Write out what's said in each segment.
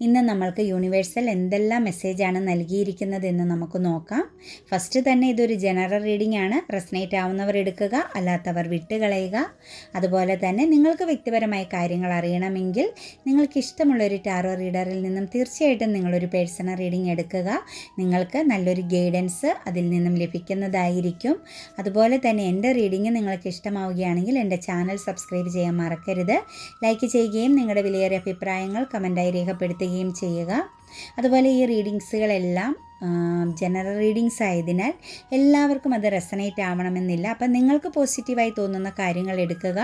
ഇന്ന് നമ്മൾക്ക് യൂണിവേഴ്സൽ എന്തെല്ലാം മെസ്സേജാണ് നൽകിയിരിക്കുന്നതെന്ന് നമുക്ക് നോക്കാം. ഫസ്റ്റ് തന്നെ ഇതൊരു ജനറൽ റീഡിംഗ് ആണ്. റെസനേറ്റ് ആവുന്നവർ എടുക്കുക അല്ലാത്തവർ വിട്ടുകളയുക. അതുപോലെ തന്നെ നിങ്ങൾക്ക് വ്യക്തിപരമായ കാര്യങ്ങൾ അറിയണമെങ്കിൽ നിങ്ങൾക്ക് ഇഷ്ടമുള്ള ഒരു ടാറോ റീഡറിൽ നിന്നും തീർച്ചയായിട്ടും നിങ്ങളൊരു പേഴ്സണൽ റീഡിംഗ് എടുക്കുക. നിങ്ങൾക്ക് നല്ലൊരു ഗൈഡൻസ് അതിൽ നിന്നും ലഭിക്കുന്നതായിരിക്കും. അതുപോലെ തന്നെ എന്റെ റീഡിംഗ് നിങ്ങൾക്ക് ഇഷ്ടമാവുകയാണെങ്കിൽ എന്റെ ചാനൽ സബ്സ്ക്രൈബ് ചെയ്യാൻ മറക്കരുത്. ലൈക്ക് ചെയ്യുകയും നിങ്ങളുടെ വിലയേറിയ അഭിപ്രായങ്ങൾ കമന്റായി രേഖപ്പെടുത്തുകയും ചെയ്യുക. അതുപോലെ ഈ റീഡിങ്സുകളെല്ലാം ജനറൽ റീഡിങ്സ് ആയതിനാൽ എല്ലാവർക്കും അത് റെസനേറ്റ് ആവണമെന്നില്ല. അപ്പം നിങ്ങൾക്ക് പോസിറ്റീവായി തോന്നുന്ന കാര്യങ്ങൾ എടുക്കുക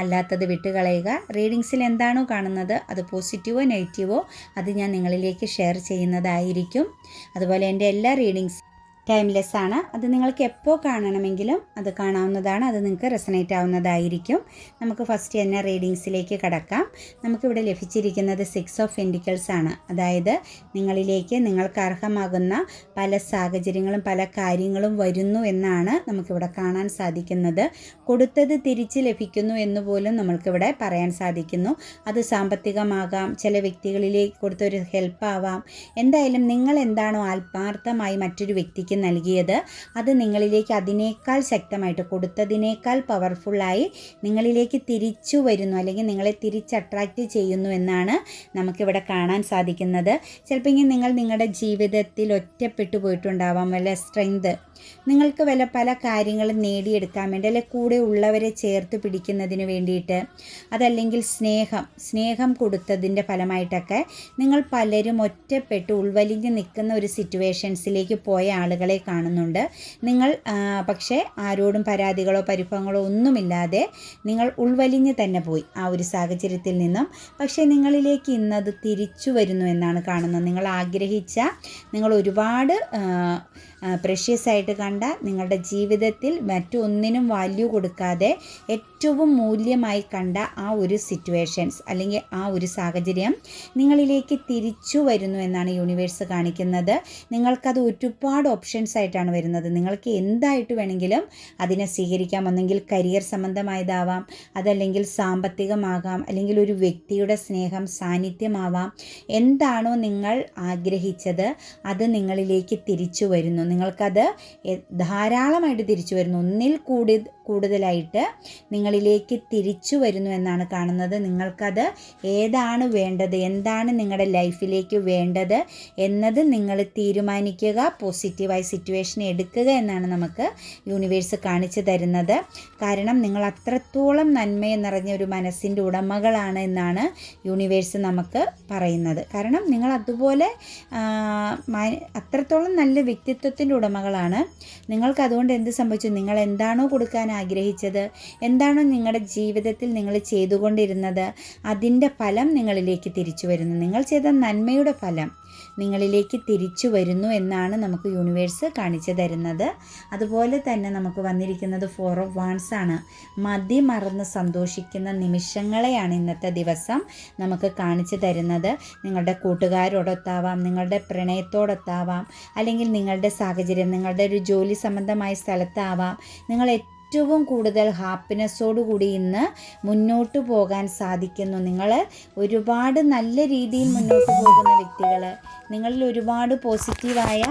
അല്ലാത്തത് വിട്ടുകളയുക. റീഡിങ്സിൽ എന്താണോ കാണുന്നത് അത് പോസിറ്റീവോ നെഗറ്റീവോ അത് ഞാൻ നിങ്ങളിലേക്ക് ഷെയർ ചെയ്യുന്നതായിരിക്കും. അതുപോലെ എന്റെ എല്ലാ റീഡിങ്സ് ടൈംലെസ് ആണ്. അത് നിങ്ങൾക്ക് എപ്പോൾ കാണണമെങ്കിലും അത് കാണാവുന്നതാണ്. അത് നിങ്ങൾക്ക് റെസനേറ്റ് ആവുന്നതായിരിക്കും. നമുക്ക് ഫസ്റ്റ് തന്നെ റീഡിങ്സിലേക്ക് കടക്കാം. നമുക്കിവിടെ ലഭിച്ചിരിക്കുന്നത് സിക്സ് ഓഫ് ഇൻഡിക്കൽസ് ആണ്. അതായത് നിങ്ങളിലേക്ക് നിങ്ങൾക്ക് അർഹമാകുന്ന പല സാഹചര്യങ്ങളും പല കാര്യങ്ങളും വരുന്നു എന്നാണ് നമുക്കിവിടെ കാണാൻ സാധിക്കുന്നത്. കൊടുത്തത് തിരിച്ച് ലഭിക്കുന്നു എന്ന് പോലും നമ്മൾക്കിവിടെ പറയാൻ സാധിക്കുന്നു. അത് സാമ്പത്തികമാകാം ചില വ്യക്തികളിലേക്ക് കൊടുത്തൊരു ഹെൽപ്പ് ആവാം. എന്തായാലും നിങ്ങൾ എന്താണോ ആത്മാർത്ഥമായി മറ്റൊരു വ്യക്തിക്ക് നൽകിയത്. അത് നിങ്ങളിലേക്ക് അതിനേക്കാൾ ശക്തമായിട്ട് കൊടുത്തതിനേക്കാൾ പവർഫുള്ളായി നിങ്ങളിലേക്ക് തിരിച്ചു വരുന്നു അല്ലെങ്കിൽ നിങ്ങളെ തിരിച്ച് അട്രാക്റ്റ് ചെയ്യുന്നു എന്നാണ് നമുക്കിവിടെ കാണാൻ സാധിക്കുന്നത്. ചിലപ്പോൾ ഇങ്ങനെ നിങ്ങൾ നിങ്ങളുടെ ജീവിതത്തിൽ ഒറ്റപ്പെട്ടു പോയിട്ടുണ്ടാവാം വല്ല സ്ട്രെങ്ത് നിങ്ങൾക്ക് വല്ല പല കാര്യങ്ങളും നേടിയെടുക്കാൻ വേണ്ടി അല്ലെ കൂടെ ഉള്ളവരെ ചേർത്ത് പിടിക്കുന്നതിന് വേണ്ടിയിട്ട് അതല്ലെങ്കിൽ സ്നേഹം സ്നേഹം കൊടുത്തതിന്റെ ഫലമായിട്ടൊക്കെ നിങ്ങൾ പലരും ഒറ്റപ്പെട്ട് ഉൾവലിഞ്ഞ് നിൽക്കുന്ന ഒരു സിറ്റുവേഷൻസിലേക്ക് പോയ ആളുകളെ കാണുന്നുണ്ട്. നിങ്ങൾ പക്ഷേ ആരോടും പരാതികളോ പരിഭവങ്ങളോ ഒന്നുമില്ലാതെ നിങ്ങൾ ഉൾവലിഞ്ഞ് തന്നെ പോയി ആ ഒരു സാഹചര്യത്തിൽ നിന്നും. പക്ഷേ നിങ്ങളിലേക്ക് ഇന്നത് തിരിച്ചു വരുന്നു എന്നാണ് കാണുന്നത്. നിങ്ങൾ ആഗ്രഹിച്ച നിങ്ങൾ ഒരുപാട് പ്രഷ്യസ് ആയിട്ട് കണ്ട നിങ്ങളുടെ ജീവിതത്തിൽ മറ്റൊന്നിനും വാല്യൂ കൊടുക്കാതെ ഏറ്റവും മൂല്യമായി കണ്ട ആ ഒരു സിറ്റുവേഷൻസ് അല്ലെങ്കിൽ ആ ഒരു സാഹചര്യം നിങ്ങളിലേക്ക് തിരിച്ചു വരുന്നു എന്നാണ് യൂണിവേഴ്സ് കാണിക്കുന്നത്. നിങ്ങൾക്കത് ഒരുപാട് ഓപ്ഷൻസ് ആയിട്ടാണ് വരുന്നത്. നിങ്ങൾക്ക് എന്തായിട്ട് വേണമെങ്കിലും അതിനെ സ്വീകരിക്കാം. ഒന്നെങ്കിൽ കരിയർ സംബന്ധമായതാവാം അതല്ലെങ്കിൽ സാമ്പത്തികമാകാം അല്ലെങ്കിൽ ഒരു വ്യക്തിയുടെ സ്നേഹം സാന്നിധ്യമാവാം. എന്താണോ നിങ്ങൾ ആഗ്രഹിച്ചത് അത് നിങ്ങളിലേക്ക് തിരിച്ചു വരുന്നു. നിങ്ങൾക്കത് ധാരാളമായിട്ട് തിരിച്ചു വരുന്നു. ഒന്നിൽ കൂടി കൂടുതലായിട്ട് നിങ്ങളിലേക്ക് തിരിച്ചു വരുന്നു എന്നാണ് കാണുന്നത്. നിങ്ങൾക്കത് ഏതാണ് വേണ്ടത്? എന്താണ് നിങ്ങളുടെ ലൈഫിലേക്ക് വേണ്ടത് എന്നത് നിങ്ങൾ തീരുമാനിക്കുക പോസിറ്റീവായി സിറ്റുവേഷൻ എടുക്കുക എന്നാണ് നമുക്ക് യൂണിവേഴ്സ് കാണിച്ചു തരുന്നത്. കാരണം നിങ്ങൾ അത്രത്തോളം നന്മയെ നിറഞ്ഞ ഒരു മനസ്സിന്റെ ഉടമകളാണ് എന്നാണ് യൂണിവേഴ്സ് നമുക്ക് പറയുന്നത്. കാരണം നിങ്ങൾ അതുപോലെ അത്രത്തോളം നല്ല വ്യക്തിത്വത്തിന്റെ ഉടമകളാണ്. നിങ്ങൾക്ക് അതുകൊണ്ട് എന്ത് സംഭവിച്ചു? നിങ്ങൾ എന്താണോ കൊടുക്കാൻ ആഗ്രഹിച്ചത്? എന്താണോ നിങ്ങളുടെ ജീവിതത്തിൽ നിങ്ങൾ ചെയ്തുകൊണ്ടിരുന്നത്? അതിന്റെ ഫലം നിങ്ങളിലേക്ക് തിരിച്ചു വരുന്നു. നിങ്ങൾ ചെയ്ത നന്മയുടെ ഫലം നിങ്ങളിലേക്ക് തിരിച്ചു വരുന്നു എന്നാണ് നമുക്ക് യൂണിവേഴ്സ് കാണിച്ചു തരുന്നത്. അതുപോലെ തന്നെ നമുക്ക് വന്നിരിക്കുന്നത് ഫോർ ഓഫ് വാൺസ് ആണ്. മതി മറന്ന് സന്തോഷിക്കുന്ന നിമിഷങ്ങളെയാണ് ഇന്നത്തെ ദിവസം നമുക്ക് കാണിച്ചു തരുന്നത്. നിങ്ങളുടെ കൂട്ടുകാരോടൊത്താവാം നിങ്ങളുടെ പ്രണയത്തോടൊത്താവാം അല്ലെങ്കിൽ നിങ്ങളുടെ സാഹചര്യം നിങ്ങളുടെ ഒരു ജോലി സംബന്ധമായ സ്ഥലത്താവാം. നിങ്ങൾ ഏറ്റവും കൂടുതൽ ഹാപ്പിനെസ്സോടുകൂടി ഇന്ന് മുന്നോട്ട് പോകാൻ സാധിക്കുന്നു. നിങ്ങൾ ഒരുപാട് നല്ല രീതിയിൽ മുന്നോട്ട് പോകുന്ന വ്യക്തികൾ നിങ്ങളിൽ ഒരുപാട് പോസിറ്റീവായ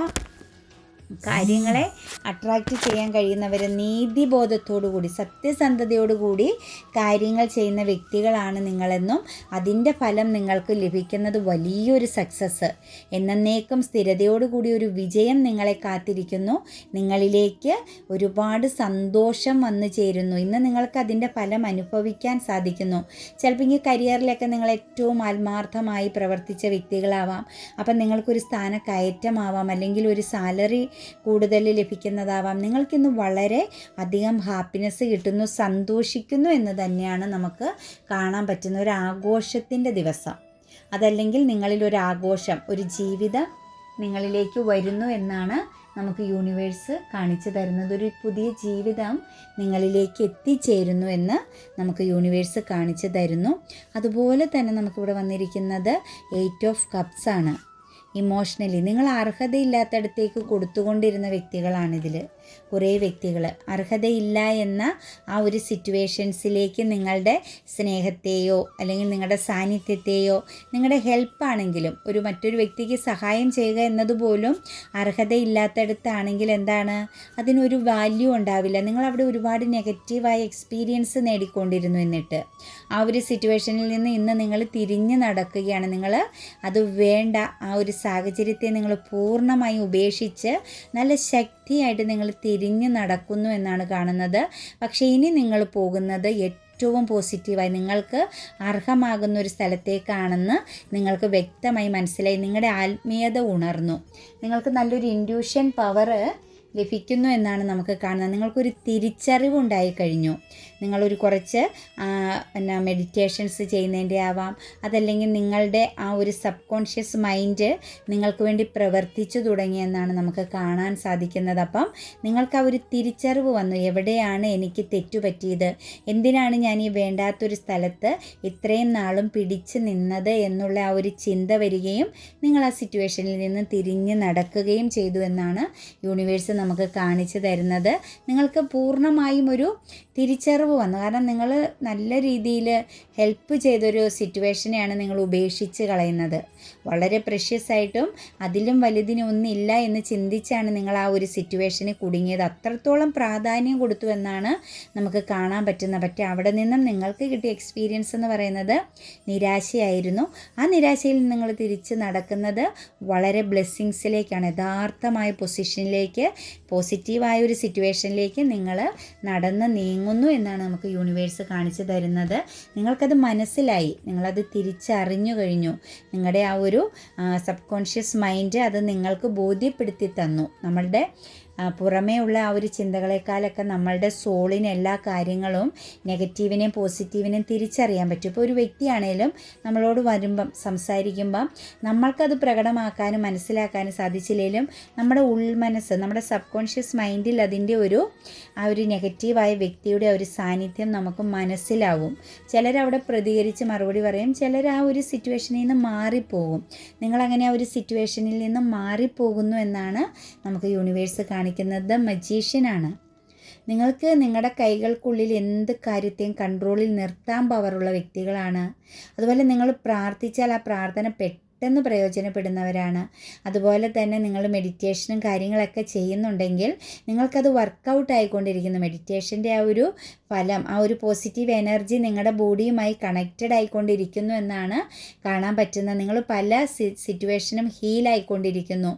കാര്യങ്ങളെ അട്രാക്റ്റ് ചെയ്യാൻ കഴിയുന്നവർ നീതിബോധത്തോടുകൂടി സത്യസന്ധതയോടുകൂടി കാര്യങ്ങൾ ചെയ്യുന്ന വ്യക്തികളാണ് നിങ്ങളെന്നും അതിന്റെ ഫലം നിങ്ങൾക്ക് ലഭിക്കുന്നത് വലിയൊരു സക്സസ് എന്നേക്കും സ്ഥിരതയോടുകൂടി ഒരു വിജയം നിങ്ങളെ കാത്തിരിക്കുന്നു. നിങ്ങളിലേക്ക് ഒരുപാട് സന്തോഷം വന്നു ചേരുന്നു. ഇന്ന് നിങ്ങൾക്ക് അതിന്റെ ഫലം അനുഭവിക്കാൻ സാധിക്കുന്നു. ചിലപ്പോൾ ഈ കരിയറിലൊക്കെ നിങ്ങൾ ഏറ്റവും ആത്മാർത്ഥമായി പ്രവർത്തിച്ച വ്യക്തികളാവാം. അപ്പം നിങ്ങൾക്കൊരു സ്ഥാന കയറ്റമാവാം അല്ലെങ്കിൽ ഒരു സാലറി കൂടുതൽ ലഭിക്കുന്നതാവാം. നിങ്ങൾക്കിന്ന് വളരെ അധികം ഹാപ്പിനെസ് കിട്ടുന്നു സന്തോഷിക്കുന്നു എന്ന് തന്നെയാണ് നമുക്ക് കാണാൻ പറ്റുന്ന ഒരു ആഘോഷത്തിന്റെ ദിവസം. അതല്ലെങ്കിൽ നിങ്ങളിൽ ഒരു ആഘോഷം ഒരു ജീവിതം നിങ്ങളിലേക്ക് വരുന്നു എന്നാണ് നമുക്ക് യൂണിവേഴ്സ് കാണിച്ചു തരുന്നത്. ഒരു പുതിയ ജീവിതം നിങ്ങളിലേക്ക് എത്തിച്ചേരുന്നു എന്ന് നമുക്ക് യൂണിവേഴ്സ് കാണിച്ചു തരുന്നു. അതുപോലെ തന്നെ നമുക്കിവിടെ വന്നിരിക്കുന്നത് എയ്റ്റ് ഓഫ് കപ്സ് ആണ്. ഇമോഷണലി നിങ്ങൾ അർഹതയില്ലാത്തടത്തേക്ക് കൊടുത്തുകൊണ്ടിരുന്ന വ്യക്തികളാണിതിൽ കുറേ വ്യക്തികൾ അർഹതയില്ല എന്ന ആ ഒരു സിറ്റുവേഷൻസിലേക്ക് നിങ്ങളുടെ സ്നേഹത്തെയോ അല്ലെങ്കിൽ നിങ്ങളുടെ സാന്നിധ്യത്തെയോ നിങ്ങളുടെ ഹെൽപ്പാണെങ്കിലും ഒരു മറ്റൊരു വ്യക്തിക്ക് സഹായം ചെയ്യുക എന്നതുപോലും അർഹതയില്ലാത്തടത്താണെങ്കിൽ എന്താണ്? അതിനൊരു വാല്യൂ ഉണ്ടാവില്ല. നിങ്ങളവിടെ ഒരുപാട് നെഗറ്റീവായ എക്സ്പീരിയൻസ് നേടിക്കൊണ്ടിരുന്നു എന്നിട്ട്. ആ ഒരു സിറ്റുവേഷനിൽ നിന്ന് ഇന്ന് നിങ്ങൾ തിരിഞ്ഞു നടക്കുകയാണ്. നിങ്ങൾ അത് വേണ്ട. ആ ഒരു സാഹചര്യത്തെ നിങ്ങൾ പൂർണമായും ഉപേക്ഷിച്ച് നല്ല ശക്തിയായിട്ട് നിങ്ങൾ തിരിഞ്ഞ് നടക്കുന്നു എന്നാണ് കാണുന്നത്. പക്ഷേ ഇനി നിങ്ങൾ പോകുന്നത് ഏറ്റവും പോസിറ്റീവായി നിങ്ങൾക്ക് അർഹമാകുന്ന ഒരു സ്ഥലത്തേക്കാണെന്ന് നിങ്ങൾക്ക് വ്യക്തമായി മനസ്സിലായി. നിങ്ങളുടെ ആത്മീയത ഉണർന്നു. നിങ്ങൾക്ക് നല്ലൊരു ഇൻഡ്യൂഷൻ പവർ ലഭിക്കുന്നു എന്നാണ് നമുക്ക് കാണുന്നത്. നിങ്ങൾക്കൊരു തിരിച്ചറിവ് ഉണ്ടായി കഴിഞ്ഞു. നിങ്ങളൊരു കുറച്ച് എന്നാ മെഡിറ്റേഷൻസ് ചെയ്യുന്നതിന്റെ ആവാം. അതല്ലെങ്കിൽ നിങ്ങളുടെ ആ ഒരു സബ് കോൺഷ്യസ് മൈൻഡ് നിങ്ങൾക്ക് വേണ്ടി പ്രവർത്തിച്ചു തുടങ്ങിയെന്നാണ് നമുക്ക് കാണാൻ സാധിക്കുന്നത്. അപ്പം നിങ്ങൾക്ക് ആ ഒരു തിരിച്ചറിവ് വന്നു. എവിടെയാണ് എനിക്ക് തെറ്റുപറ്റിയത് എന്തിനാണ് ഞാൻ ഈ വേണ്ടാത്തൊരു സ്ഥലത്ത് ഇത്രയും നാളും പിടിച്ചു നിന്നത് എന്നുള്ള ആ ഒരു ചിന്ത വരികയും നിങ്ങൾ ആ സിറ്റുവേഷനിൽ നിന്ന് തിരിഞ്ഞ് നടക്കുകയും ചെയ്തു എന്നാണ് യൂണിവേഴ്സ് നമുക്ക് കാണിച്ചു തരുന്നത്. നിങ്ങൾക്ക് പൂർണമായും ഒരു തിരിച്ചറിവ് വന്നു. കാരണം നിങ്ങൾ നല്ല രീതിയിൽ ഹെൽപ്പ് ചെയ്തൊരു സിറ്റുവേഷനെയാണ് നിങ്ങൾ ഉപേക്ഷിച്ച് കളയുന്നത്. വളരെ പ്രഷ്യസ് ആയിട്ടും അതിലും വലുതിനൊന്നില്ല എന്ന് ചിന്തിച്ചാണ് നിങ്ങൾ ആ ഒരു സിറ്റുവേഷനിൽ കുടുങ്ങിയത്. അത്രത്തോളം പ്രാധാന്യം കൊടുത്തു എന്നാണ് നമുക്ക് കാണാൻ പറ്റുന്നത്. പക്ഷേ അവിടെ നിന്നും നിങ്ങൾക്ക് കിട്ടിയ എക്സ്പീരിയൻസ് എന്ന് പറയുന്നത് നിരാശയായിരുന്നു. ആ നിരാശയിൽ നിന്ന് നിങ്ങൾ തിരിച്ച് നടക്കുന്നത് വളരെ ബ്ലെസ്സിങ്സിലേക്കാണ് യഥാർത്ഥമായ പൊസിഷനിലേക്ക് പോസിറ്റീവായ ഒരു സിറ്റുവേഷനിലേക്ക് നിങ്ങൾ നടന്ന് നീങ്ങുന്നു എന്നാണ് നമുക്ക് യൂണിവേഴ്സ് കാണിച്ചു തരുന്നത്. നിങ്ങൾക്കത് മനസ്സിലായി. നിങ്ങളത് തിരിച്ചറിഞ്ഞു കഴിഞ്ഞു. നിങ്ങളുടെ ആ ഒരു സബ് കോൺഷ്യസ് മൈൻഡ് അത് നിങ്ങൾക്ക് ബോധ്യപ്പെടുത്തി തന്നു. നമ്മളുടെ പുറമേ ഉള്ള ആ ഒരു ചിന്തകളെക്കാളൊക്കെ നമ്മളുടെ സോളിന് എല്ലാ കാര്യങ്ങളും നെഗറ്റീവിനെയും പോസിറ്റീവിനെയും തിരിച്ചറിയാൻ പറ്റും. ഇപ്പോൾ ഒരു വ്യക്തിയാണേലും നമ്മളോട് വരുമ്പം സംസാരിക്കുമ്പം നമ്മൾക്കത് പ്രകടമാക്കാനും മനസ്സിലാക്കാനും സാധിച്ചില്ലെങ്കിലും നമ്മുടെ ഉൾമനസ്സ് നമ്മുടെ സബ് കോൺഷ്യസ് മൈൻഡിൽ അതിന്റെ ഒരു ആ ഒരു നെഗറ്റീവായ വ്യക്തിയുടെ ഒരു സാന്നിധ്യം നമുക്ക് മനസ്സിലാവും. ചിലരവിടെ പ്രതികരിച്ച് മറുപടി പറയും ചിലർ ആ ഒരു സിറ്റുവേഷനിൽ നിന്ന് മാറിപ്പോകും. നിങ്ങളങ്ങനെ ആ ഒരു സിറ്റുവേഷനിൽ നിന്ന് മാറിപ്പോകുന്നു എന്നാണ് നമുക്ക് യൂണിവേഴ്സ് കാണിക്കുന്നത് കാണിക്കുന്നത് മജീഷ്യനാണ്. നിങ്ങൾക്ക് നിങ്ങളുടെ കൈകൾക്കുള്ളിൽ എന്ത് കാര്യത്തെയും കൺട്രോളിൽ നിർത്താൻ പവറുള്ള വ്യക്തികളാണ്. അതുപോലെ നിങ്ങൾ പ്രാർത്ഥിച്ചാൽ ആ പ്രാർത്ഥന പെട്ടെന്ന് പ്രയോജനപ്പെടുന്നവരാണ്. അതുപോലെ തന്നെ നിങ്ങൾ മെഡിറ്റേഷനും കാര്യങ്ങളൊക്കെ ചെയ്യുന്നുണ്ടെങ്കിൽ നിങ്ങൾക്കത് വർക്കൗട്ട് ആയിക്കൊണ്ടിരിക്കുന്നു. മെഡിറ്റേഷന്റെ ആ ഒരു ഫലം ആ ഒരു പോസിറ്റീവ് എനർജി നിങ്ങളുടെ ബോഡിയുമായി കണക്റ്റഡ് ആയിക്കൊണ്ടിരിക്കുന്നു എന്നാണ് കാണാൻ പറ്റുന്നത്. നിങ്ങൾ പല സിറ്റുവേഷനും ഹീൽ ആയിക്കൊണ്ടിരിക്കുന്നു.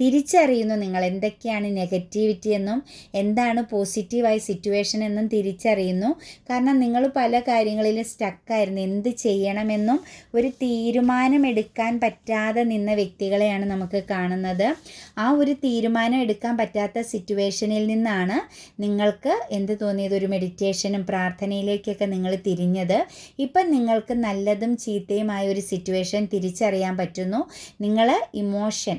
തിരിച്ചറിയുന്നു നിങ്ങൾ എന്തൊക്കെയാണ് നെഗറ്റിവിറ്റി എന്നും എന്താണ് പോസിറ്റീവായ സിറ്റുവേഷൻ എന്നും തിരിച്ചറിയുന്നു. കാരണം നിങ്ങൾ പല കാര്യങ്ങളിലും സ്റ്റക്കായിരുന്നു എന്ത് ചെയ്യണമെന്നും ഒരു തീരുമാനമെടുക്കാൻ പറ്റാതെ നിന്ന വ്യക്തികളെയാണ് നമുക്ക് കാണുന്നത്. ആ ഒരു തീരുമാനം എടുക്കാൻ പറ്റാത്ത സിറ്റുവേഷനിൽ നിന്നാണ് നിങ്ങൾക്ക് എന്ത് തോന്നിയത്? ഒരു മെഡിറ്റേഷനും പ്രാർത്ഥനയിലേക്കൊക്കെ നിങ്ങൾ തിരിഞ്ഞത്. ഇപ്പം നിങ്ങൾക്ക് നല്ലതും ചീത്തയുമായ ഒരു സിറ്റുവേഷൻ തിരിച്ചറിയാൻ പറ്റുന്നു. നിങ്ങൾ ഇമോഷൻ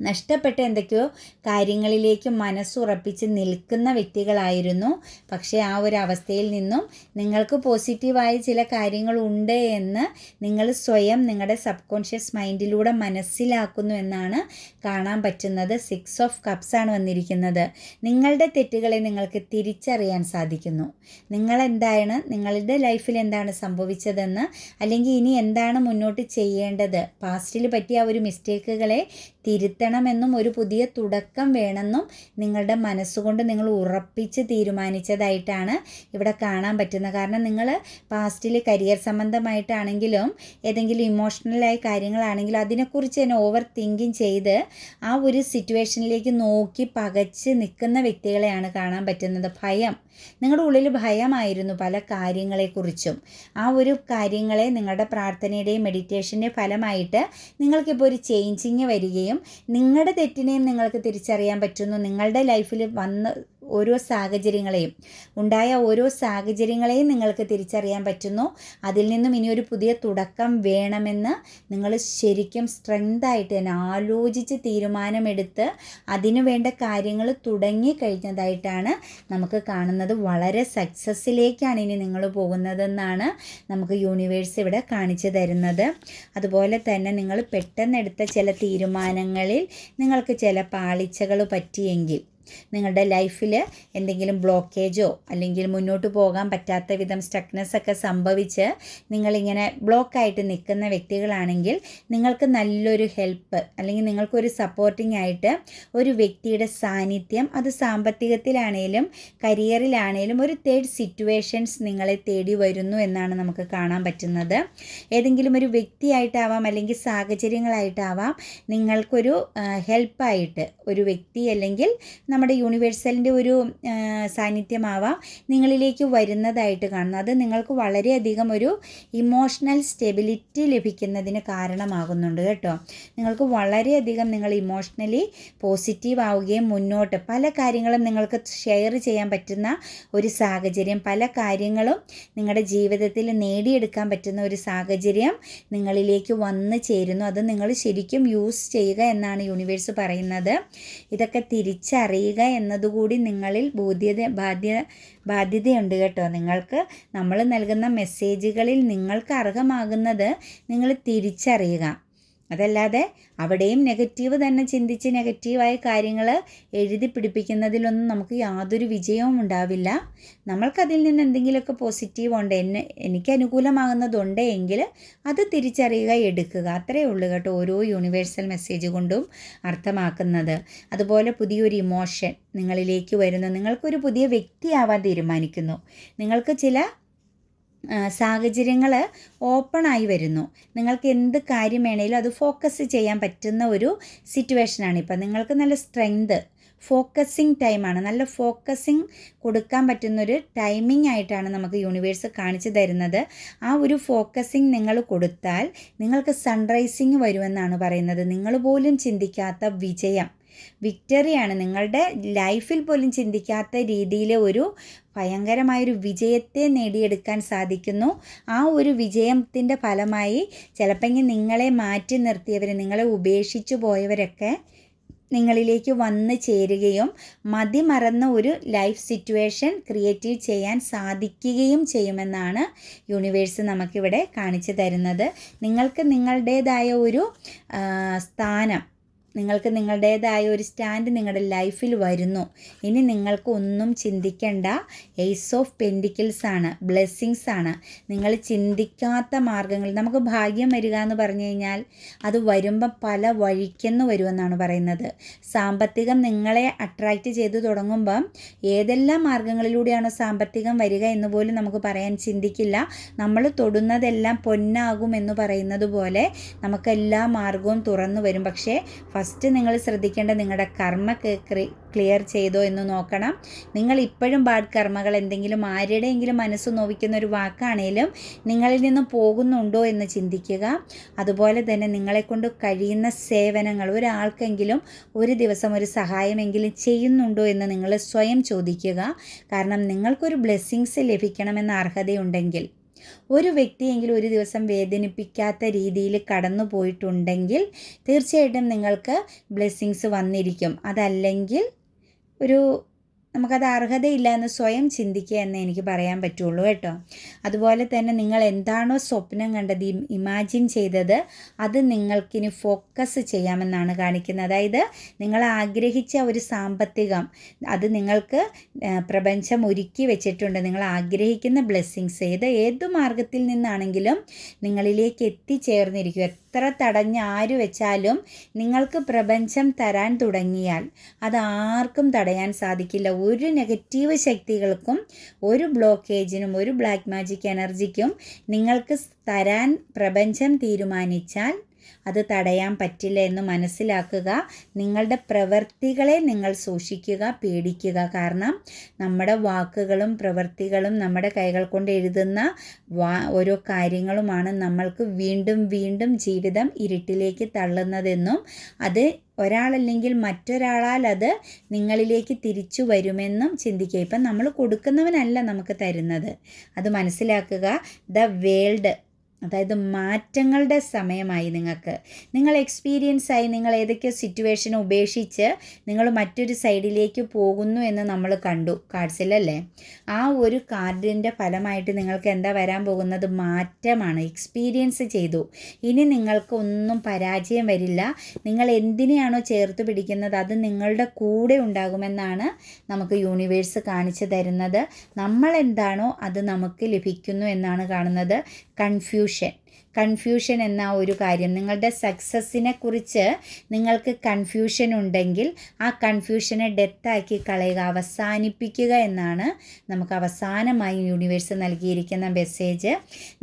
നഷ്ടപ്പെട്ട എന്തൊക്കെയോ കാര്യങ്ങളിലേക്ക് മനസ്സുറപ്പിച്ച് നിൽക്കുന്ന വ്യക്തികളായിരുന്നു. പക്ഷേ ആ ഒരു അവസ്ഥയിൽ നിന്നും നിങ്ങൾക്ക് പോസിറ്റീവായ ചില കാര്യങ്ങളുണ്ട് എന്ന് നിങ്ങൾ സ്വയം നിങ്ങളുടെ സബ് കോൺഷ്യസ് മൈൻഡിലൂടെ മനസ്സിലാക്കുന്നു എന്നാണ് കാണാൻ പറ്റുന്നത്. സിക്സ് ഓഫ് കപ്സ് ആണ് വന്നിരിക്കുന്നത്. നിങ്ങളുടെ തെറ്റുകളെ നിങ്ങൾക്ക് തിരിച്ചറിയാൻ സാധിക്കുന്നു. നിങ്ങൾ എന്താണ് നിങ്ങളുടെ ലൈഫിൽ എന്താണ് സംഭവിച്ചതെന്ന് അല്ലെങ്കിൽ ഇനി എന്താണ് മുന്നോട്ട് ചെയ്യേണ്ടത് പാസ്റ്റിൽ പറ്റിയ ഒരു മിസ്റ്റേക്കുകളെ തിരുത്തണമെന്നും ഒരു പുതിയ തുടക്കം വേണമെന്നും നിങ്ങളുടെ മനസ്സുകൊണ്ട് നിങ്ങൾ ഉറപ്പിച്ച് തീരുമാനിച്ചതായിട്ടാണ് ഇവിടെ കാണാൻ പറ്റുന്നത്. കാരണം നിങ്ങൾ പാസ്റ്റിൽ കരിയർ സംബന്ധമായിട്ടാണെങ്കിലും ഏതെങ്കിലും ഇമോഷണലായ കാര്യങ്ങളാണെങ്കിലും അതിനെക്കുറിച്ച് തന്നെ ഓവർ തിങ്കിങ് ചെയ്ത് ആ ഒരു സിറ്റുവേഷനിലേക്ക് നോക്കി പകച്ച് നിൽക്കുന്ന വ്യക്തികളെയാണ് കാണാൻ പറ്റുന്നത്. ഭയം. നിങ്ങളുടെ ഉള്ളിൽ ഭയമായിരുന്നു പല കാര്യങ്ങളെക്കുറിച്ചും. ആ ഒരു കാര്യങ്ങളെ നിങ്ങളുടെ പ്രാർത്ഥനയുടെയും മെഡിറ്റേഷന്റെയും ഫലമായിട്ട് നിങ്ങൾക്കിപ്പോൾ ഒരു ചേഞ്ചിങ് വരികയും നിങ്ങളുടെ തെറ്റിനെയും നിങ്ങൾക്ക് തിരിച്ചറിയാൻ പറ്റുന്നു. നിങ്ങളുടെ ലൈഫിൽ വന്ന് ഓരോ സാഹചര്യങ്ങളെയും. ഉണ്ടായ ഓരോ സാഹചര്യങ്ങളെയും നിങ്ങൾക്ക് തിരിച്ചറിയാൻ പറ്റുന്നു. അതിൽ നിന്നും ഇനി ഒരു പുതിയ തുടക്കം വേണമെന്ന് നിങ്ങൾ ശരിക്കും സ്ട്രെങ്തായിട്ട് തന്നെ ആലോചിച്ച് തീരുമാനമെടുത്ത് അതിനു വേണ്ട കാര്യങ്ങൾ തുടങ്ങി കഴിഞ്ഞതായിട്ടാണ് നമുക്ക് കാണുന്നത്. വളരെ സക്സസ്സിലേക്കാണ് ഇനി നിങ്ങൾ പോകുന്നതെന്നാണ് നമുക്ക് യൂണിവേഴ്സ് ഇവിടെ കാണിച്ചു തരുന്നത്. അതുപോലെ തന്നെ നിങ്ങൾ പെട്ടെന്നെടുത്ത ചില തീരുമാനങ്ങളിൽ നിങ്ങൾക്ക് ചില പാളിച്ചകൾ പറ്റിയെങ്കിൽ നിങ്ങളുടെ ലൈഫിൽ എന്തെങ്കിലും ബ്ലോക്കേജോ അല്ലെങ്കിൽ മുന്നോട്ട് പോകാൻ പറ്റാത്ത വിധം സ്റ്റക്നെസ് ഒക്കെ സംഭവിച്ച് നിങ്ങളിങ്ങനെ ബ്ലോക്കായിട്ട് നിൽക്കുന്ന വ്യക്തികളാണെങ്കിൽ നിങ്ങൾക്ക് നല്ലൊരു ഹെൽപ്പ് അല്ലെങ്കിൽ നിങ്ങൾക്കൊരു സപ്പോർട്ടിംഗ് ആയിട്ട് ഒരു വ്യക്തിയുടെ സാന്നിധ്യം അത് സാമ്പത്തികത്തിലാണേലും കരിയറിലാണേലും ഒരു തേർഡ് സിറ്റുവേഷൻസ് നിങ്ങളെ തേടി വരുന്നു എന്നാണ് നമുക്ക് കാണാൻ പറ്റുന്നത്. ഏതെങ്കിലും ഒരു വ്യക്തിയായിട്ടാവാം അല്ലെങ്കിൽ സാഹചര്യങ്ങളായിട്ടാവാം നിങ്ങൾക്കൊരു ഹെൽപ്പായിട്ട് ഒരു വ്യക്തി അല്ലെങ്കിൽ നമ്മുടെ യൂണിവേഴ്സലിന്റെ ഒരു സാന്നിധ്യമാവാം നിങ്ങളിലേക്ക് വരുന്നതായിട്ട് കാണുന്നു അത് നിങ്ങൾക്ക് വളരെയധികം ഒരു ഇമോഷണൽ സ്റ്റെബിലിറ്റി ലഭിക്കുന്നതിന് കാരണമാകുന്നുണ്ട് കേട്ടോ. നിങ്ങൾക്ക് വളരെയധികം നിങ്ങൾ ഇമോഷണലി പോസിറ്റീവ് ആവുകയും മുന്നോട്ട് പല കാര്യങ്ങളും നിങ്ങൾക്ക് ഷെയർ ചെയ്യാൻ പറ്റുന്ന ഒരു സാഹചര്യം പല കാര്യങ്ങളും നിങ്ങളുടെ ജീവിതത്തിൽ നേടിയെടുക്കാൻ പറ്റുന്ന ഒരു സാഹചര്യം നിങ്ങളിലേക്ക് വന്നു ചേരുന്നു. അത് നിങ്ങൾ ശരിക്കും യൂസ് ചെയ്യുക എന്നാണ് യൂണിവേഴ്സ് പറയുന്നത്. ഇതൊക്കെ തിരിച്ചറിയുക എന്നതുകൂടി നിങ്ങളിൽ ബോധ്യത ബാധ്യ ബാധ്യതയുണ്ട് കേട്ടോ. നിങ്ങൾക്ക് നമ്മൾ നൽകുന്ന മെസ്സേജുകളിൽ നിങ്ങൾക്ക് അർഹമാകുന്നത് നിങ്ങൾ തിരിച്ചറിയുക. അതല്ലാതെ അവിടെയും നെഗറ്റീവ് തന്നെ ചിന്തിച്ച് നെഗറ്റീവായ കാര്യങ്ങൾ എഴുതി പിടിപ്പിക്കുന്നതിലൊന്നും നമുക്ക് യാതൊരു വിജയവും ഉണ്ടാവില്ല. നമ്മൾക്കതിൽ നിന്ന് എന്തെങ്കിലുമൊക്കെ പോസിറ്റീവ് ഉണ്ട് എന്നെ എനിക്ക് അനുകൂലമാകുന്നതുണ്ട് എങ്കിൽ അത് തിരിച്ചറിയുക എടുക്കുക. അത്രയേ ഉള്ളൂ കേട്ടോ ഓരോ യൂണിവേഴ്സൽ മെസ്സേജ് കൊണ്ടും അർത്ഥമാക്കുന്നത്. അതുപോലെ പുതിയൊരു ഇമോഷൻ നിങ്ങളിലേക്ക് വരുന്നു. നിങ്ങൾക്കൊരു പുതിയ വ്യക്തിയാവാൻ തീരുമാനിക്കുന്നു. നിങ്ങൾക്ക് ചില സാഹചര്യങ്ങൾ ഓപ്പണായി വരുന്നു. നിങ്ങൾക്ക് എന്ത് കാര്യം വേണേലും അത് ഫോക്കസ് ചെയ്യാൻ പറ്റുന്ന ഒരു സിറ്റുവേഷനാണ്. ഇപ്പം നിങ്ങൾക്ക് നല്ല സ്ട്രെങ്ത് ഫോക്കസിങ് ടൈമാണ്. നല്ല ഫോക്കസിങ് കൊടുക്കാൻ പറ്റുന്നൊരു ടൈമിംഗ് ആയിട്ടാണ് നമുക്ക് യൂണിവേഴ്സ് കാണിച്ചു തരുന്നത്. ആ ഒരു ഫോക്കസിങ് നിങ്ങൾ കൊടുത്താൽ നിങ്ങൾക്ക് സൺറൈസിങ് വരുമെന്നാണ് പറയുന്നത്. നിങ്ങൾ പോലും ചിന്തിക്കാത്ത വിജയം. വിക്ടറിയാണ്. നിങ്ങളുടെ ലൈഫിൽ പോലും ചിന്തിക്കാത്ത രീതിയിൽ ഒരു ഭയങ്കരമായൊരു വിജയത്തെ നേടിയെടുക്കാൻ സാധിക്കുന്നു. ആ ഒരു വിജയത്തിന്റെ ഫലമായി ചിലപ്പോൾ നിങ്ങളെ മാറ്റി നിർത്തിയവർ നിങ്ങളെ ഉപേക്ഷിച്ചു പോയവരൊക്കെ നിങ്ങളിലേക്ക് വന്ന് ചേരുകയും മതിമറന്ന ഒരു ലൈഫ് സിറ്റുവേഷൻ ക്രിയേറ്റീവ് ചെയ്യാൻ സാധിക്കുകയും ചെയ്യുമെന്നാണ് യൂണിവേഴ്സ് നമുക്കിവിടെ കാണിച്ചു തരുന്നത്. നിങ്ങൾക്ക് നിങ്ങളുടേതായ ഒരു സ്ഥാനം നിങ്ങൾക്ക് നിങ്ങളുടേതായ ഒരു സ്റ്റാൻഡ് നിങ്ങളുടെ ലൈഫിൽ വരുന്നു. ഇനി നിങ്ങൾക്ക് ഒന്നും ചിന്തിക്കേണ്ട. എയ്സ് ഓഫ് പെൻഡിക്കിൾസ് ആണ്. ബ്ലെസ്സിങ്സ് ആണ്. നിങ്ങൾ ചിന്തിക്കാത്ത മാർഗങ്ങൾ നമുക്ക് ഭാഗ്യം വരിക എന്ന് പറഞ്ഞു കഴിഞ്ഞാൽ അത് വരുമ്പം പല വഴിക്കെന്ന് വരുമെന്നാണ് പറയുന്നത്. സാമ്പത്തികം നിങ്ങളെ അട്രാക്റ്റ് ചെയ്തു തുടങ്ങുമ്പം ഏതെല്ലാം മാർഗങ്ങളിലൂടെയാണോ സാമ്പത്തികം വരിക എന്ന് പോലും നമുക്ക് പറയാൻ ചിന്തിക്കില്ല. നമ്മൾ തൊടുന്നതെല്ലാം പൊന്നാകും എന്ന് പറയുന്നത് പോലെ നമുക്ക് എല്ലാ മാർഗവും തുറന്നു വരും. പക്ഷേ ഫസ്റ്റ് നിങ്ങൾ ശ്രദ്ധിക്കേണ്ട നിങ്ങളുടെ കർമ്മ ക്ലിയർ ചെയ്തോ എന്ന് നോക്കണം. നിങ്ങൾ ഇപ്പോഴും ബാഡ് കർമ്മകൾ എന്തെങ്കിലും ആരുടെയെങ്കിലും മനസ്സ് നോവിക്കുന്ന ഒരു വാക്കാണേലും നിങ്ങളിൽ നിന്ന് പോകുന്നുണ്ടോ എന്ന് ചിന്തിക്കുക. അതുപോലെ തന്നെ നിങ്ങളെക്കൊണ്ട് കഴിയുന്ന സേവനങ്ങൾ ഒരാൾക്കെങ്കിലും ഒരു ദിവസം ഒരു സഹായമെങ്കിലും ചെയ്യുന്നുണ്ടോ എന്ന് നിങ്ങൾ സ്വയം ചോദിക്കുക. കാരണം നിങ്ങൾക്കൊരു ബ്ലെസ്സിങ്സ് ലഭിക്കണമെന്ന അർഹതയുണ്ടെങ്കിൽ ഒരു വ്യക്തിയെങ്കിലും ഒരു ദിവസം വേദനിപ്പിക്കാത്ത രീതിയിൽ കടന്നു പോയിട്ടുണ്ടെങ്കിൽ തീർച്ചയായിട്ടും നിങ്ങൾക്ക് ബ്ലെസ്സിങ്സ് വന്നിരിക്കും. അതല്ലെങ്കിൽ ഒരു നമുക്കത് അർഹതയില്ല എന്ന് സ്വയം ചിന്തിക്കുക എന്ന് എനിക്ക് പറയാൻ പറ്റുള്ളൂ കേട്ടോ. അതുപോലെ തന്നെ നിങ്ങൾ എന്താണോ സ്വപ്നം കണ്ടത് ഇമാജിൻ ചെയ്തത് അത് നിങ്ങൾക്കിനി ഫോക്കസ് ചെയ്യാമെന്നാണ് കാണിക്കുന്നത്. അതായത് നിങ്ങൾ ആഗ്രഹിച്ച ഒരു സാമ്പത്തികം അത് നിങ്ങൾക്ക് പ്രപഞ്ചം ഒരുക്കി വെച്ചിട്ടുണ്ട്. നിങ്ങൾ ആഗ്രഹിക്കുന്ന ബ്ലെസ്സിങ്സ് ഏത് ഏത് മാർഗത്തിൽ നിന്നാണെങ്കിലും നിങ്ങളിലേക്ക് എത്തിച്ചേർന്നിരിക്കും എത്ര തടഞ്ഞ് ആര് വെച്ചാലും നിങ്ങൾക്ക് പ്രപഞ്ചം തരാൻ തുടങ്ങിയാൽ അത് ആർക്കും തടയാൻ സാധിക്കില്ല. ഒരു നെഗറ്റീവ് ശക്തികൾക്കും ഒരു ബ്ലോക്കേജിനും ഒരു ബ്ലാക്ക് മാജിക് എനർജിക്കും നിങ്ങൾക്ക് തരാൻ പ്രപഞ്ചം തീരുമാനിച്ചാൽ അത് തടയാൻ പറ്റില്ല എന്ന് മനസ്സിലാക്കുക. നിങ്ങളുടെ പ്രവൃത്തികളെ നിങ്ങൾ സൂക്ഷിക്കുക പേടിക്കുക. കാരണം നമ്മുടെ വാക്കുകളും പ്രവൃത്തികളും നമ്മുടെ കൈകൾ കൊണ്ട് എഴുതുന്ന വാ ഓരോ കാര്യങ്ങളുമാണ് നമ്മൾക്ക് വീണ്ടും വീണ്ടും ജീവിതം ഇരുട്ടിലേക്ക് തള്ളുന്നതെന്നും അത് ഒരാളല്ലെങ്കിൽ മറ്റൊരാളാൽ അത് നിങ്ങളിലേക്ക് തിരിച്ചു വരുമെന്നും ചിന്തിക്കുക. ഇപ്പം നമ്മൾ കൊടുക്കുന്നവനല്ല നമുക്ക് തരുന്നത്. അത് മനസ്സിലാക്കുക. ദ വേൾഡ് അതായത് മാറ്റങ്ങളുടെ സമയമായി നിങ്ങൾക്ക്. നിങ്ങൾ എക്സ്പീരിയൻസ് ആയി നിങ്ങൾ ഏതൊക്കെ സിറ്റുവേഷൻ ഉപേക്ഷിച്ച് നിങ്ങൾ മറ്റൊരു സൈഡിലേക്ക് പോകുന്നു എന്ന് നമ്മൾ കണ്ടു. കാർഡ്സിലല്ലേ ആ ഒരു കാർഡിന്റെ ഫലമായിട്ട് നിങ്ങൾക്ക് എന്താ വരാൻ പോകുന്നത്? മാറ്റമാണ്. എക്സ്പീരിയൻസ് ചെയ്തു. ഇനി നിങ്ങൾക്ക് ഒന്നും പരാജയം വരില്ല. നിങ്ങൾ എന്തിനെയാണോ ചേർത്ത് പിടിക്കുന്നത്? അത് നിങ്ങളുടെ കൂടെ ഉണ്ടാകുമെന്നാണ് നമുക്ക് യൂണിവേഴ്സ് കാണിച്ചു തരുന്നത്. നമ്മൾ എന്താണോ അത് നമുക്ക് ലഭിക്കുന്നു എന്നാണ് കാണുന്നത്. Confusion solution. കൺഫ്യൂഷൻ എന്ന ഒരു കാര്യം. നിങ്ങളുടെ സക്സസ്സിനെ കുറിച്ച് നിങ്ങൾക്ക് കൺഫ്യൂഷൻ ഉണ്ടെങ്കിൽ ആ കൺഫ്യൂഷനെ ഡെത്താക്കി കളയുക അവസാനിപ്പിക്കുക എന്നാണ് നമുക്ക് അവസാനമായി യൂണിവേഴ്സ് നൽകിയിരിക്കുന്ന മെസ്സേജ്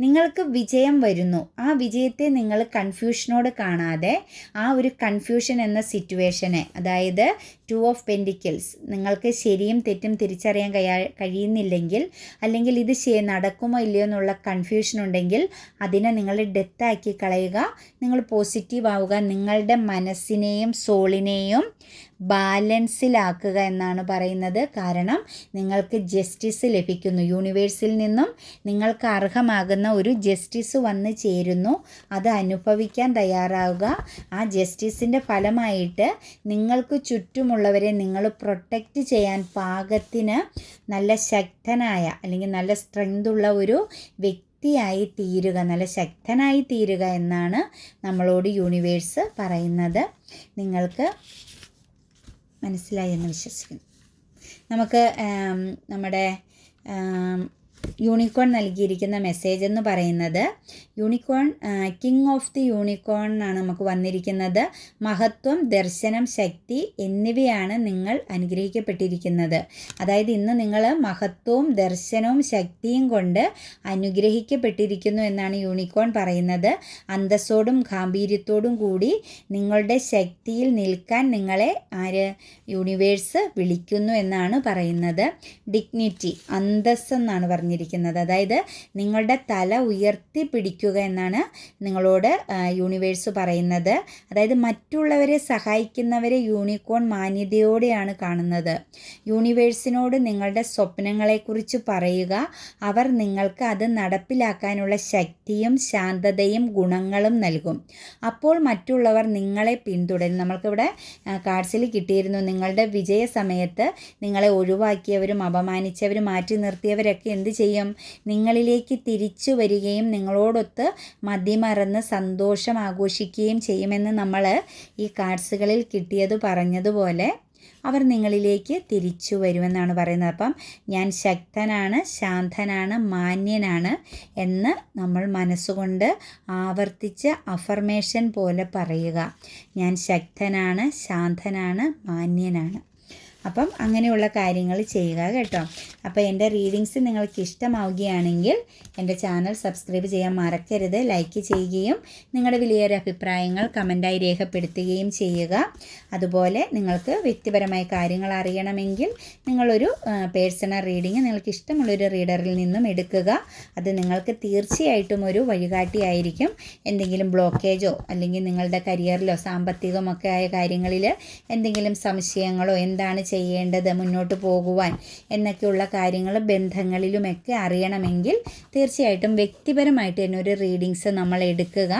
നിങ്ങൾക്ക് വിജയം വരുന്നു. ആ വിജയത്തെ നിങ്ങൾ കൺഫ്യൂഷനോട് കാണാതെ ആ ഒരു കൺഫ്യൂഷൻ എന്ന സിറ്റുവേഷനെ അതായത് ടു ഓഫ് പെൻഡിക്കിൾസ് നിങ്ങൾക്ക് ശരിയും തെറ്റും തിരിച്ചറിയാൻ കഴിയാ കഴിയുന്നില്ലെങ്കിൽ അല്ലെങ്കിൽ ഇത് നടക്കുമോ ഇല്ലയോ എന്നുള്ള കൺഫ്യൂഷൻ ഉണ്ടെങ്കിൽ അതിനെ നിങ്ങൾ ഡെത്താക്കി കളയുക. നിങ്ങൾ പോസിറ്റീവ് ആവുക. നിങ്ങളുടെ മനസ്സിനെയും സോളിനെയും ബാലൻസിലാക്കുക എന്നാണ് പറയുന്നത്. കാരണം നിങ്ങൾക്ക് ജസ്റ്റിസ് ലഭിക്കുന്നു. യൂണിവേഴ്സിൽ നിന്നും നിങ്ങൾക്ക് അർഹമാകുന്ന ഒരു ജസ്റ്റിസ് വന്ന് ചേരുന്നു. അത് അനുഭവിക്കാൻ തയ്യാറാവുക. ആ ജസ്റ്റിസിന്റെ ഫലമായിട്ട് നിങ്ങൾക്ക് ചുറ്റുമുള്ളവരെ നിങ്ങൾ പ്രൊട്ടക്റ്റ് ചെയ്യാൻ പാകത്തിന് നല്ല ശക്തനായ അല്ലെങ്കിൽ നല്ല സ്ട്രെങ്ത് ഉള്ള ഒരു വ്യക്തി വ്യക്തിയായി തീരുക നല്ല ശക്തനായി തീരുക എന്നാണ് നമ്മളോട് യൂണിവേഴ്സ് പറയുന്നത്. നിങ്ങൾക്ക് മനസ്സിലായി എന്ന് വിശ്വസിക്കുന്നു. നമുക്ക് നമ്മുടെ യൂണിക്കോൺ നൽകിയിരിക്കുന്ന മെസ്സേജ് എന്ന് പറയുന്നത് unicorn king of the unicorn എന്നാണ് നമുക്ക് വന്നിരിക്കുന്നത്. മഹത്വം ദർശനം ശക്തി എന്നിവയാണ് നിങ്ങൾ അനുഗ്രഹിക്കപ്പെട്ടിരിക്കുന്നത്. അതായത് ഇന്ന് നിങ്ങൾ മഹത്വവും ദർശനവും ശക്തിയും കൊണ്ട് അനുഗ്രഹിക്കപ്പെട്ടിരിക്കുന്നു എന്നാണ് യൂണിക്കോൺ പറയുന്നത്. അന്തസ്സോടും ഗാംഭീര്യത്തോടും കൂടി നിങ്ങളുടെ ശക്തിയിൽ നിൽക്കാൻ നിങ്ങളെ ആര് യൂണിവേഴ്സ് വിളിക്കുന്നു എന്നാണ് പറയുന്നത്. ഡിഗ്നിറ്റി അന്തസ് എന്നാണ് പറഞ്ഞിരിക്കുന്നത്. അതായത് നിങ്ങളുടെ തല ഉയർത്തി പിടിക്കുക എന്നാണ് നിങ്ങളോട് യൂണിവേഴ്സ് പറയുന്നത്. അതായത് മറ്റുള്ളവരെ സഹായിക്കുന്നവരെ യൂണിക്കോൺ മാന്യതയോടെയാണ് കാണുന്നത്. യൂണിവേഴ്സിനോട് നിങ്ങളുടെ സ്വപ്നങ്ങളെക്കുറിച്ച് പറയുക. അവർ നിങ്ങൾക്ക് അത് നടപ്പിലാക്കാനുള്ള ശക്തിയും ശാന്തതയും ഗുണങ്ങളും നൽകും. അപ്പോൾ മറ്റുള്ളവർ നിങ്ങളെ പിന്തുടരും. നമ്മൾക്കിവിടെ കാർഡ്സിൽ കിട്ടിയിരുന്നു നിങ്ങളുടെ വിജയ സമയത്ത് നിങ്ങളെ ഒഴിവാക്കിയവരും അപമാനിച്ചവരും മാറ്റി നിർത്തിയവരൊക്കെ എന്ത് ചെയ്യും. നിങ്ങളിലേക്ക് തിരിച്ചു വരികയും നിങ്ങളോടൊത്ത് മതിമറന്ന് സന്തോഷം ആഘോഷിക്കുകയും ചെയ്യുമെന്ന് നമ്മൾ ഈ കാർഡ്സുകളിൽ കിട്ടിയത് പറഞ്ഞതുപോലെ അവർ നിങ്ങളിലേക്ക് തിരിച്ചു വരുമെന്നാണ് പറയുന്നത്. അപ്പം ഞാൻ ശക്തനാണ് ശാന്തനാണ് മാന്യനാണ് എന്ന് നമ്മൾ മനസ്സുകൊണ്ട് ആവർത്തിച്ച് അഫർമേഷൻ പോലെ പറയുക. ഞാൻ ശക്തനാണ് ശാന്തനാണ് മാന്യനാണ്. അപ്പം അങ്ങനെയുള്ള കാര്യങ്ങൾ ചെയ്യുക കേട്ടോ. അപ്പോൾ എന്റെ റീഡിങ്സ് നിങ്ങൾക്ക് ഇഷ്ടമാവുകയാണെങ്കിൽ എന്റെ ചാനൽ സബ്സ്ക്രൈബ് ചെയ്യാൻ മറക്കരുത് ലൈക്ക് ചെയ്യുകയും നിങ്ങളുടെ വലിയൊരു അഭിപ്രായങ്ങൾ കമന്റായി രേഖപ്പെടുത്തുകയും ചെയ്യുക. അതുപോലെ നിങ്ങൾക്ക് വ്യക്തിപരമായ കാര്യങ്ങൾ അറിയണമെങ്കിൽ നിങ്ങളൊരു പേഴ്സണൽ റീഡിങ് നിങ്ങൾക്ക് ഇഷ്ടമുള്ളൊരു റീഡറിൽ നിന്നും എടുക്കുക. അത് നിങ്ങൾക്ക് തീർച്ചയായിട്ടും ഒരു വഴികാട്ടിയായിരിക്കും എന്തെങ്കിലും ബ്ലോക്കേജോ അല്ലെങ്കിൽ നിങ്ങളുടെ കരിയറിലോ സാമ്പത്തികമൊക്കെ ആയ കാര്യങ്ങളിൽ എന്തെങ്കിലും സംശയങ്ങളോ എന്താണ് ചെയ്യേണ്ടത് മുന്നോട്ട് പോകുവാൻ എന്നൊക്കെയുള്ള കാര്യങ്ങൾ ബന്ധങ്ങളിലുമൊക്കെ അറിയണമെങ്കിൽ തീർച്ചയായിട്ടും വ്യക്തിപരമായിട്ട് തന്നെ ഒരു റീഡിങ്സ് നമ്മൾ എടുക്കുക.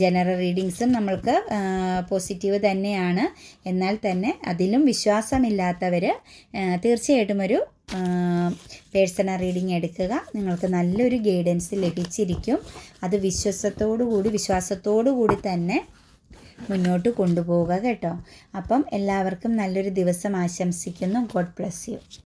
ജനറൽ റീഡിങ്സും നമ്മൾക്ക് പോസിറ്റീവ് തന്നെയാണ്. എന്നാൽ തന്നെ അതിലും വിശ്വാസമില്ലാത്തവർ തീർച്ചയായിട്ടും ഒരു പേഴ്സണൽ റീഡിങ് എടുക്കുക. നിങ്ങൾക്ക് നല്ലൊരു ഗൈഡൻസ് ലഭിച്ചിരിക്കും. അത് വിശ്വാസത്തോടു കൂടി വിശ്വാസത്തോടു കൂടി തന്നെ മുന്നോട്ട് കൊണ്ടുപോവുക കേട്ടോ. അപ്പം എല്ലാവർക്കും നല്ലൊരു ദിവസം ആശംസിക്കുന്നു. God bless you